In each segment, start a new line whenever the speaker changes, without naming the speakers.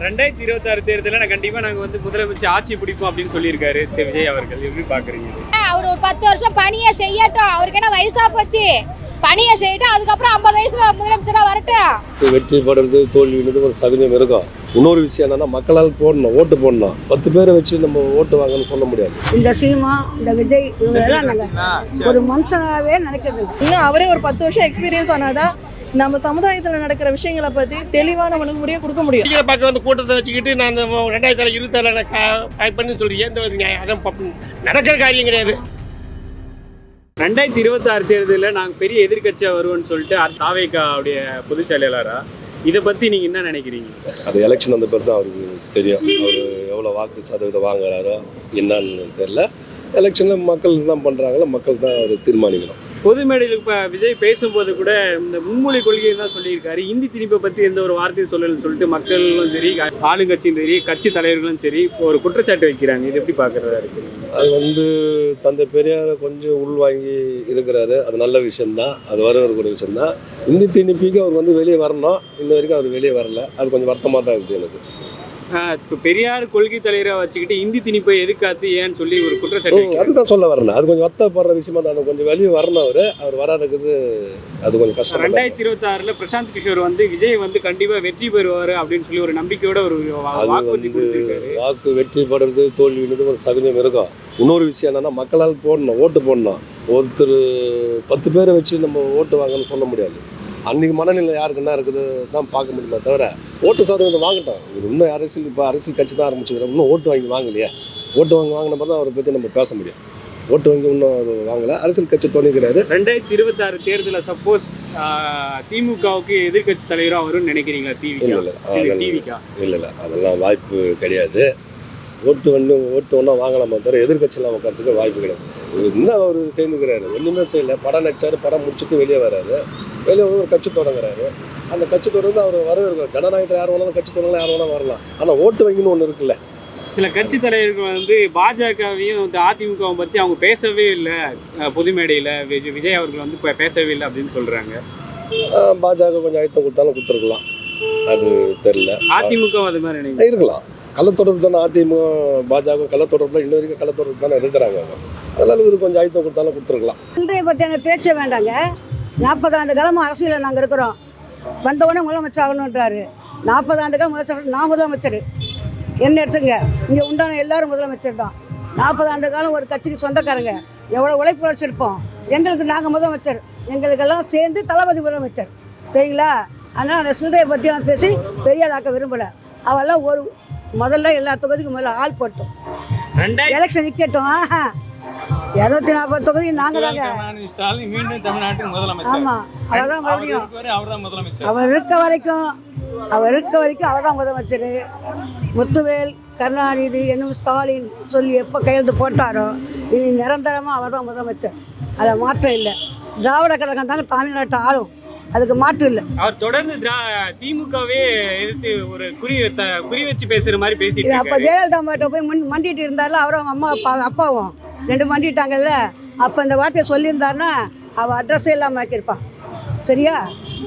ரெண்டாயிரத்தி இருபத்தி ஆறு தேர்தலில் நான் கண்டிப்பா நாங்க வந்து முதலமைச்சர் ஆட்சி பிடிப்போம் அப்படின்னு சொல்லியிருக்காரு திரு விஜய் அவர்கள். எப்படி பாக்குறீங்க இது?
அவர் ஒரு பத்து வருஷம் பணியை செய்யட்டும். அவருக்கு என்ன வயசா போச்சு? பணியை செய்யட்டும். அதுக்கப்புறம் ஐம்பது வயசுல முதலமைச்சரா வரட்டும்.
வெற்றி படுறது தோல்வின்றது ஒரு சகஜம் இருக்கும் இன்னொரு விஷயம் என்னன்னா மக்களால் போடணும் ஓட்டு போடணும். பத்து பேரை வச்சு நம்ம ஓட்டு வாங்கன்னு சொல்ல முடியாது.
இந்த சீமா இந்த விஜய் இவங்க எல்லாம் நாங்கள் ஒரு மனுஷனாவே நினைக்கிறது.
இன்னும் அவரே ஒரு பத்து வருஷம் எக்ஸ்பீரியன்ஸ் ஆனாதான் நம்ம சமுதாயத்தில் நடக்கிற விஷயங்களை பற்றி தெளிவான அணுகுமுறையை கொடுக்க முடியும்.
இங்கே பக்கம் வந்து கூட்டத்தை வச்சுக்கிட்டு நான் இந்த ரெண்டாயிரத்தி இருபத்தாறில் பண்ணி சொல்றீங்க. இந்த அதான் பப்~ நடக்கிற காரியம் கிடையாது.
ரெண்டாயிரத்தி இருபத்தி ஆறு தேர்தலில் நாங்க பெரிய எதிர்க்கட்சியா வருவோம்னு சொல்லிட்டு தாவேக்காவுடைய பொதுச் செயலாளரா? இதை பத்தி நீங்க என்ன நினைக்கிறீங்க?
அது எலெக்ஷன் வந்த பிறகு தான் அவருக்கு தெரியும். அவர் எவ்வளோ வாக்கு சதவீதம் வாங்குறாரோ என்னன்னு தெரியல. எலெக்ஷனில் மக்கள் என்ன பண்ணுறாங்களோ மக்கள் தான் அவர் தீர்மானிக்கணும்.
பொது மேடையில் இப்போ விஜய் பேசும்போது கூட இந்த மும்மொழி கொள்கையை தான் சொல்லியிருக்காரு. இந்தி திணிப்பை பற்றி எந்த ஒரு வார்த்தையும் சொல்லலன்னு சொல்லிட்டு மக்களும் சரி ஆளுங்கட்சியும் சரி கட்சி தலைவர்களும் சரி இப்போ ஒரு குற்றச்சாட்டு வைக்கிறாங்க. இது எப்படி பார்க்குறதா இருக்கு?
அது வந்து தந்தை பெரியார் கொஞ்சம் உள்வாங்கி இருக்கிறாரு. அது நல்ல விஷயம்தான். அது வரவேற்கக்கூடிய விஷயம்தான். இந்தி திணிப்பிக்கு அவர் வந்து வெளியே வரணும். இன்ன வரைக்கும் அவர் வெளியே வரல. அது கொஞ்சம் வருத்தமாக தான் இருக்குது எனக்கு.
இப்போ பெரியார் கொள்கை தலைவரை வச்சுக்கிட்டு இந்தி திணிப்பை எதுக்காத்து ஏன்னு சொல்லி ஒரு குற்றச்சாட்டு.
அதுதான் சொல்ல வரேன் அது கொஞ்சம் வருத்தப்படுற விஷயமா தான். கொஞ்சம் வெளியே வரணும் அவர். அவர் வராதுக்குது அது கொஞ்சம் கஷ்டம்.
ரெண்டாயிரத்தி இருபத்தி ஆறுல பிரசாந்த் கிஷோர் வந்து விஜய் வந்து கண்டிப்பா வெற்றி பெறுவாரு அப்படின்னு சொல்லி ஒரு நம்பிக்கையோட ஒரு வா-
அது
வாக்குறுதி
வந்து
கொடுத்திருக்காரு.
வாக்கு வெற்றி படுறது தோல்வின்றது ஒரு சகஜம் இருக்கும். இன்னொரு விஷயம் என்னன்னா மக்களால் போடணும் ஓட்டு போடணும். ஒருத்தர் பத்து பேரை வச்சு நம்ம ஓட்டு வாங்கன்னு சொல்ல முடியாது. அன்னைக்கு மனநிலை யாருக்கு என்ன இருக்குது தான் பார்க்க முடியுமே தவிர ஓட்டு சதவீதம் வாங்கட்டும். இன்னும் அரசியல் இப்போ அரசியல் கட்சி தான் ஆரம்பிச்சுக்கிறோம். இன்னும் ஓட்டு வாங்கி வாங்கலையே. ஓட்டு வாங்கி வாங்கின பிறகு தான் அவரை பற்றி நம்ம பேச முடியும். ஓட்டு வாங்கி இன்னும் வாங்கலை. அரசியல் கட்சி துணிக்கிறாரு.
ரெண்டாயிரத்தி இருபத்தி ஆறு தேர்தலில் சப்போஸ் திமுகவுக்கு எதிர்க்கட்சி தலைவரா வரும்னு நினைக்கிறீங்களா
இல்லை
டிவிகா
இல்லை இல்லை இல்லை. அதெல்லாம் வாய்ப்பு கிடையாது. ஓட்டு வந்து ஓட்டு ஒன்றா வாங்கலாமா தவிர எதிர்கட்சியில் உட்காரத்துக்கு வாய்ப்பு கிடையாது. என்ன அவர் சேர்ந்துக்கிறாரு. ஒன்றுமே செய்யல. படம் நடிச்சாரு. படம் முடிச்சுட்டு வெளியே வராரு வெளியே வந்து ஒரு கட்சி தொடங்குறாரு. அந்த கட்சி தொடர்ந்து அவர் வரவேற்கிறார் ஜனநாயகத்தில் யார் வேணாலும் கட்சி தொடங்கலாம் யார் வேணாலும் வரலாம். ஆனால் ஓட்டு வங்கின்னு ஒன்று இருக்குல்ல.
சில கட்சி தலைவர்கள் வந்து பாஜகவையும் வந்து அதிமுகவும் பத்தி அவங்க பேசவே இல்லை. பொது மேடையில விஜய் விஜய் அவர்கள் வந்து இப்ப பேசவே இல்லை அப்படின்னு சொல்றாங்க.
ஆஹ் பாஜக கொஞ்சம் அழுத்தம் கொடுத்தாலும் கொடுத்துருக்கலாம். அது தெரில
அதிமுக அது மாதிரி
இருக்கலாம். கள்ளத்தொடர்பு தானே அதிமுக பாஜக கள்ளத்தொடர்பில் இன்ன வரைக்கும் கள்ளத்தொடர்பு தானே இருக்கிறாங்க. அதனால இவர் கொஞ்சம் அழுத்தம் கொடுத்தாலும் கொடுத்துருக்கலாம்.
இன்றைய பற்றியான பேச்சே வேண்டாங்க. நாற்பது ஆண்டு காலமாக அரசியலில் நாங்கள் இருக்கிறோம். வந்த உடனே முதலமைச்சர் ஆகணுன்றாரு நாற்பது ஆண்டு காலம் முதலமைச்சர் நான் முதலமைச்சர். என்ன எடுத்துங்க? இங்கே உண்டான எல்லாரும் முதலமைச்சர் தான். நாற்பது ஆண்டு காலம் ஒரு கட்சிக்கு சொந்தக்காரங்க. எவ்வளோ உழைப்பு உழைச்சிருப்போம். எங்களுக்கு நாங்கள் முதலமைச்சர். எங்களுக்கெல்லாம் சேர்ந்து தளபதி முதலமைச்சர். சரிங்களா? அதனால் அந்த சில்லறையை பற்றி நான் பேசி பெரிய ஆளாக்க விரும்பலை. அவெல்லாம் ஒரு முதல்ல எல்லா தொகுதிக்கும் முதல்ல ஆள் போட்டோம். எலெக்ஷன் நிற்கட்டும் இரநூத்தி நாற்பது தொகுதி நாங்கள் தாங்க
ஸ்டாலின் மீண்டும் தமிழ்நாட்டின் முதலமைச்சர்.
ஆமாம் அவர்தான்
அவர்
மறுபடியும்.
இருக்க வரை அவர்தான் முதலமைச்சர்.
அவர் இருக்க வரைக்கும் அவர் இருக்க வரைக்கும் அவர் தான் முதலமைச்சர். முத்துவேல் கருணாநிதி என்னும் ஸ்டாலின் சொல்லி எப்போ கையெழுத்து போட்டாரோ இனி நிரந்தரமாக அவர் தான் முதலமைச்சர். அதில் மாற்றம் இல்லை. திராவிட கழகம் தாங்க தமிழ்நாட்டை ஆளும். அதுக்கு மாற்றம் இல்லை.
அவர் தொடர்ந்து திமுகவே எதிர்த்து ஒரு குறி குறி வச்சு பேசுற மாதிரி
இது அப்போ ஜெயலலிதா அம்மாட்ட போய் மண் மண்டிட்டு இருந்தார்ல அவரும் அவங்க அம்மா அப்பா அப்பாவும். ரெண்டு மண்டிட்டாங்கல்ல அப்போ இந்த வார்த்தையை சொல்லியிருந்தாருன்னா அவள் அட்ரஸே இல்லாமல் ஆக்கியிருப்பாள் சரியா?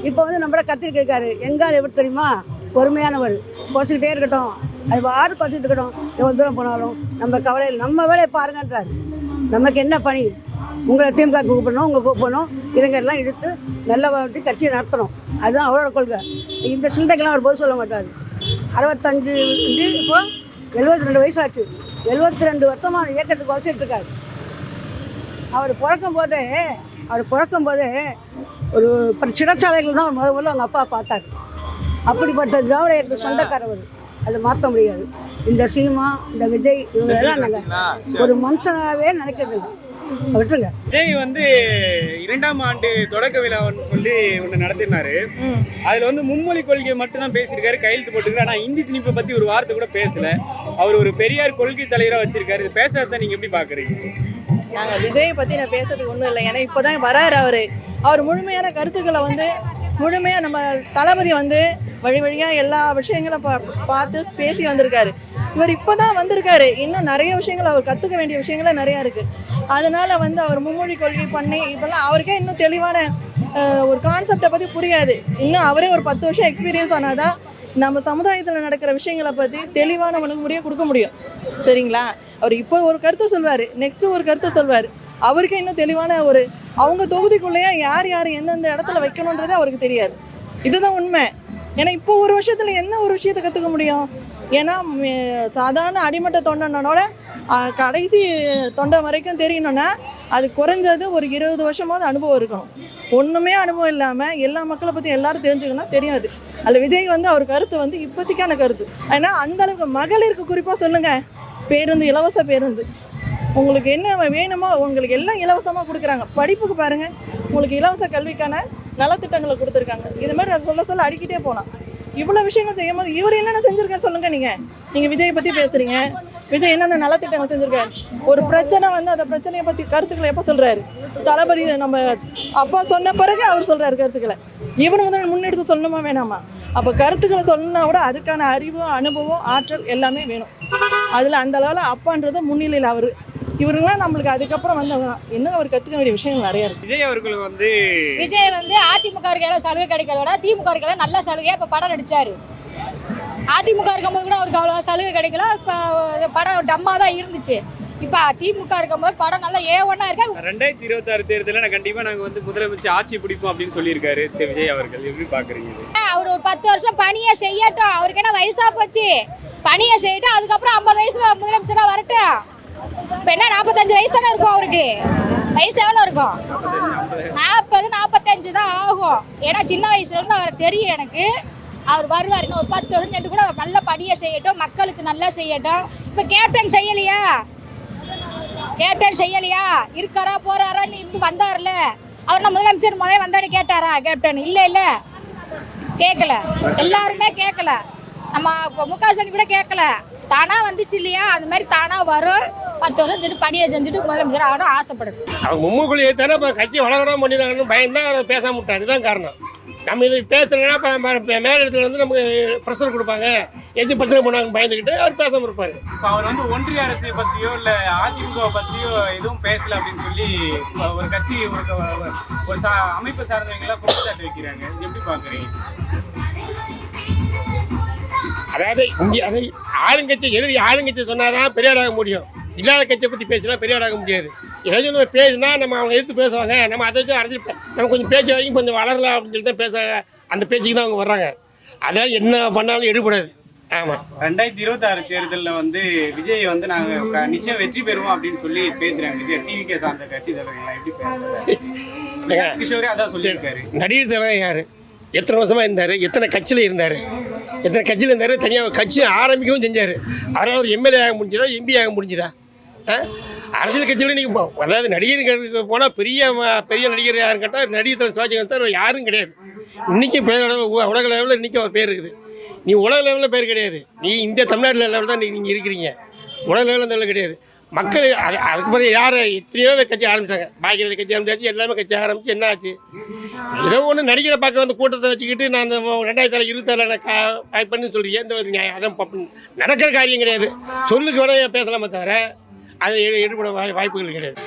இப்போ வந்து நம்மள கத்திரிக்கை இருக்காரு. எங்கால் எப்படி தெரியுமா? பொறுமையானவர். குறைச்சிக்கிட்டே இருக்கட்டும். அது வாரு குறைச்சிட்டு இருக்கட்டும். எவ்வளோ தூரம் போனாலும் நம்ம கவலையில் நம்ம வேலையை பாருங்கன்றார். நமக்கு என்ன பணி? உங்களை திமுக கூப்பிடணும் உங்களை கூப்பிடணும். இளைஞர்லாம் இழுத்து நல்ல வாட்டி கட்சியை நடத்தணும். அதுதான் அவரோட கொள்கை. இந்த சிந்தைக்கெல்லாம் அவர் பதில் சொல்ல மாட்டார். அறுபத்தஞ்சு இப்போது இப்போ எழுபத்தி ரெண்டு வயசாச்சு. எழுபத்தி ரெண்டு வருஷமாக இயக்கத்துக்கு இருக்காரு. அவர் பிறக்கும் போதே அவர் பிறக்கும் போதே ஒரு சிறைச்சாலைகள் தான் முத முதல்ல அவங்க அப்பா பார்த்தாரு. அப்படிப்பட்ட திராவிட இயக்க சொந்தக்காரவர் அதை மாற்ற முடியாது. இந்த சீமா இந்த விஜய் இவங்க எல்லாம் நாங்கள் ஒரு மனுஷனாவே நினைக்கிறது விட்டுருங்க.
விஜய் வந்து இரண்டாம் ஆண்டு தொடக்க விழான்னு சொல்லி ஒன்று நடத்தினாரு. அதுல வந்து மும்மொழி கொள்கையை மட்டும் தான் பேசியிருக்காரு கையெழுத்து போட்டுருக்காரு. ஆனா இந்தி திணிப்பை பத்தி ஒரு வார்த்தை கூட பேசல. அவர் ஒரு பெரியார் கொள்கை தலைவரா வச்சிருக்காரு. இது பேசுறத நீங்க எப்படி பாக்குறீங்க?
நாங்கள் விஜயை பற்றி நான் பேசுறதுக்கு ஒன்றும் இல்லை. ஏன்னா இப்போ தான் வராரு அவர். அவர் முழுமையான கருத்துக்களை வந்து முழுமையாக நம்ம தளபதி வந்து வழி வழியாக எல்லா விஷயங்களும் பா பார்த்து பேசி வந்திருக்காரு. இவர் இப்போ தான் வந்திருக்காரு. இன்னும் நிறைய விஷயங்கள் அவர் கற்றுக்க வேண்டிய விஷயங்கள நிறையா இருக்குது அதனால் வந்து அவர் மும்மொழி கொள்கை பண்ணி இப்போல்லாம் அவருக்கே இன்னும் தெளிவான ஒரு கான்செப்டை பற்றி புரியாது. இன்னும் அவரே ஒரு பத்து வருஷம் எக்ஸ்பீரியன்ஸ் ஆனாதான் நம்ம சமுதாயத்தில் நடக்கிற விஷயங்களை பற்றி தெளிவான அணுகுமுறையை கொடுக்க முடியும். சரிங்களா? அவர் இப்போ ஒரு கருத்தை சொல்வார். நெக்ஸ்ட்டு ஒரு கருத்தை சொல்வார். அவருக்கு இன்னும் தெளிவான ஒரு அவங்க தொகுதிக்குள்ளேயே யார் யார் எந்தெந்த இடத்துல வைக்கணுன்றதே அவருக்கு தெரியாது. இதுதான் உண்மை. ஏன்னா இப்போ ஒரு வருஷத்தில் என்ன ஒரு விஷயத்தை கற்றுக்க முடியும்? ஏன்னா சாதாரண அடிமட்ட தொண்டனோட கடைசி தொண்டை வரைக்கும் தெரியணும்னா அது குறைஞ்சது ஒரு இருபது வருஷமாவது அனுபவம் இருக்கணும். ஒன்றுமே அனுபவம் இல்லாமல் எல்லா மக்களை பற்றி எல்லாரும் தெரிஞ்சுக்கணும் தெரியாது. அதில் விஜய் வந்து அவர் கருத்து வந்து இப்போதைக்கான கருத்து. ஏன்னா அந்தளவுக்கு மகளிருக்கு குறிப்பாக சொல்லுங்கள் பேருந்து இலவச பேருந்து. உங்களுக்கு என்ன வேணுமோ உங்களுக்கு எல்லாம் இலவசமாக கொடுக்குறாங்க. படிப்புக்கு பாருங்கள் உங்களுக்கு இலவச கல்விக்கான நலத்திட்டங்களை கொடுத்துருக்காங்க. இது மாதிரி நான் சொல்ல சொல்ல அடிக்கிட்டே போகலாம் இவ்வளோ விஷயங்கள் செய்யும் போது இவர் என்னென்ன செஞ்சுருக்காரு சொல்லுங்கள் நீங்கள் நீங்கள் விஜயை பற்றி பேசுகிறீங்க விஜய் என்னென்ன நலத்திட்டங்கள் செஞ்சுருக்காரு. ஒரு பிரச்சனை வந்து அந்த பிரச்சனையை பற்றி கருத்துக்களை எப்போ சொல்கிறாரு தளபதி நம்ம அப்பா சொன்ன பிறகு அவர் சொல்கிறாரு கருத்துக்களை. இவர் முதல் முன்னெடுத்து சொல்லணுமா வேணாமா? அப்போ கருத்துக்களை சொன்னால் கூட அதுக்கான அறிவு அனுபவம் ஆற்றல் எல்லாமே வேணும். அதில் அந்த அளவில் அப்பான்றது முன்னிலையில் அவர். இவருங்களாம் நம்மளுக்கு அதுக்கப்புறம் வந்தவங்க தான். இன்னும் அவர் கற்றுக்க வேண்டிய விஷயங்கள் நிறைய இருக்குது
விஜய் அவர்கள் வந்து
விஜய் வந்து அதிமுக இருக்கையில சலுகை கிடைக்கிறத விட திமுக இருக்கையில நல்ல சலுகையா இப்ப படம் நடிச்சாரு. அதிமுக இருக்கும்போது கூட அவருக்கு அவ்வளோ சலுகை கிடைக்கல. இப்போ படம் டம்மா தான் இருந்துச்சு. இப்போ திமுக இருக்கும்போது படம் நல்லா ஏ ஒன்னா இருக்கு.
ரெண்டாயிரத்தி இருபத்தி ஆறு தேர்தலில் நான் கண்டிப்பா நாங்க வந்து முதலமைச்சர் ஆட்சி பிடிப்போம் அப்படின்னு சொல்லியிருக்காரு விஜய் அவர்கள். எப்படி பாக்குறீங்க?
அவர் ஒரு பத்து வருஷம் பணியை செய்யட்டும். அவருக்கு என்ன வயசா போச்சு? பணியை செய்யட்டும் அதுக்கப்புறம் ஐம்பது வயசுல முதலமைச்சரா வரட்டும். இப்போ என்ன நாற்பத்தஞ்சு வயசு தானே இருக்கும் அவருக்கு? வயசு எவ்வளோ இருக்கும்? நாற்பது நாற்பத்தஞ்சு தான் ஆகும். ஏன்னா சின்ன வயசுலேருந்து அவரை தெரியும் எனக்கு. அவர் வருவார். ஒரு பத்து வருஷம் கூட அவர் நல்ல பணியை செய்யட்டும் மக்களுக்கு நல்லா செய்யட்டும். இப்போ கேப்டன் செய்யலையா? கேப்டன் செய்யலையா? இருக்காரா போறாரான்னு இருந்து வந்தார்ல? அவர் நம்ம முதலமைச்சர் முதல்ல வந்தாரு கேட்டாரா கேப்டன்? இல்லை இல்லை. கேட்கல எல்லாருமே கேட்கல நம்ம இப்போ கூட கேட்கல தானா வந்துச்சு இல்லையா? அந்த மாதிரி தானாக வரும். பத்து வருஷம் சென்று பணியை செஞ்சுட்டு முதலமைச்சர் ஆகணும் ஆசைப்படுது
அவங்க மும்முக்குள்ளேயே தானே இப்போ கட்சி வளரதான் பண்ணிடுறாங்கன்னு பயந்தான் பேசாம விட்டார் இதுதான் காரணம். நம்ம இது பேசுறதுனா இப்போ மேல இடத்துல வந்து நமக்கு ப்ரெஷர் கொடுப்பாங்க. எது பிரச்சனை பண்ணாங்க பயந்துக்கிட்டு அவர் பேசாம இருப்பார்.
இப்போ அவர் வந்து ஒன்றிய அரசை பத்தியோ இல்ல அதிமுக பத்தியோ எதுவும் பேசல அப்படின்னு சொல்லி ஒரு கட்சி ஒரு ஒரு சா அமைப்பு சார்ந்தவங்க எல்லாம் குற்றச்சாட்டு வைக்கிறாங்க. எப்படி பாக்குறீங்க?
அதாவது இங்கே அதை ஆளுங்கட்சி எதிரி ஆளுங்கட்சி சொன்னாதான் பெரியாராக முடியும். இல்லாத கட்சியை பற்றி பேசினா பெரியாராக முடியாது. ஏதாச்சும் நம்ம பேசினா நம்ம அவங்க எடுத்து பேசுவாங்க. நம்ம அதை வச்சு அரசியல் நம்ம கொஞ்சம் பேச்சு வரைக்கும் கொஞ்சம் வளரலாம் அப்படின்னு சொல்லி தான் பேச அந்த பேச்சுக்கு தான் அவங்க வர்றாங்க. அதனால் என்ன பண்ணாலும் எடுபடாது. ஆமாம்
ரெண்டாயிரத்தி இருபத்தி ஆறு தேர்தலில் வந்து விஜய் வந்து நாங்க க- நிச்சயம் வெற்றி பெறுவோம் அப்படின்னு சொல்லி பேசுறாங்க விஜய். டிவிகே சார்ந்த கட்சி தலைவர்கள் எப்படி கிஷோரே அதான் சொல்லியிருக்காரு.
நடிகர் தலைவர் யார்? எத்தனை வருஷமாக இருந்தார்? எத்தனை கட்சியில் இருந்தார்? எத்தனை கட்சியில் இருந்தார்? தனியாக கட்சி ஆரம்பிக்கவும் செஞ்சார். அதனால் ஒரு எம்எல்ஏ ஆக முடிஞ்சதா? எம்பி ஆக முடிஞ்சதா? அரசியல் கட்சியில் நீங்கள் அதாவது நடிகர்களுக்கு போனால் பெரிய பெரிய நடிகர் யாருன்னு கேட்டால் நடிகர் தலை சிவாஜி தவிர யாரும் கிடையாது. இன்றைக்கும் பேர் உலக லெவலில் இன்றைக்கும் ஒரு பேர் இருக்குது. நீ உலக லெவலில் பேர் கிடையாது. நீ இந்திய தமிழ்நாடு லெவலில் தான் நீங்கள் இருக்கிறீங்க. உலக லெவலில் அந்த கிடையாது. மக்கள் அது அதுக்கு பிறகு யார்? எத்தனையோ கட்சி ஆரம்பிச்சாங்க. பாக்கியராஜ் கட்சி ஆரம்பிச்சாச்சு எல்லாமே கட்சி ஆரம்பிச்சு என்ன ஆச்சு? ஏதோ ஒன்று நடிகரை பார்க்க வந்து கூட்டத்தை வச்சுக்கிட்டு நான் அந்த ரெண்டாயிரத்தி இருபத்தாறில் நான் கா காய் பண்ணி சொல்கிறீங்க இந்த ஒரு நியாயம் அதான் நடக்கிற காரியம் கிடையாது. சொல்லுக்கு வேணால் பேசலாமே தவிர அதில் ஈடுபட வாய் வாய்ப்புகள் கிடையாது.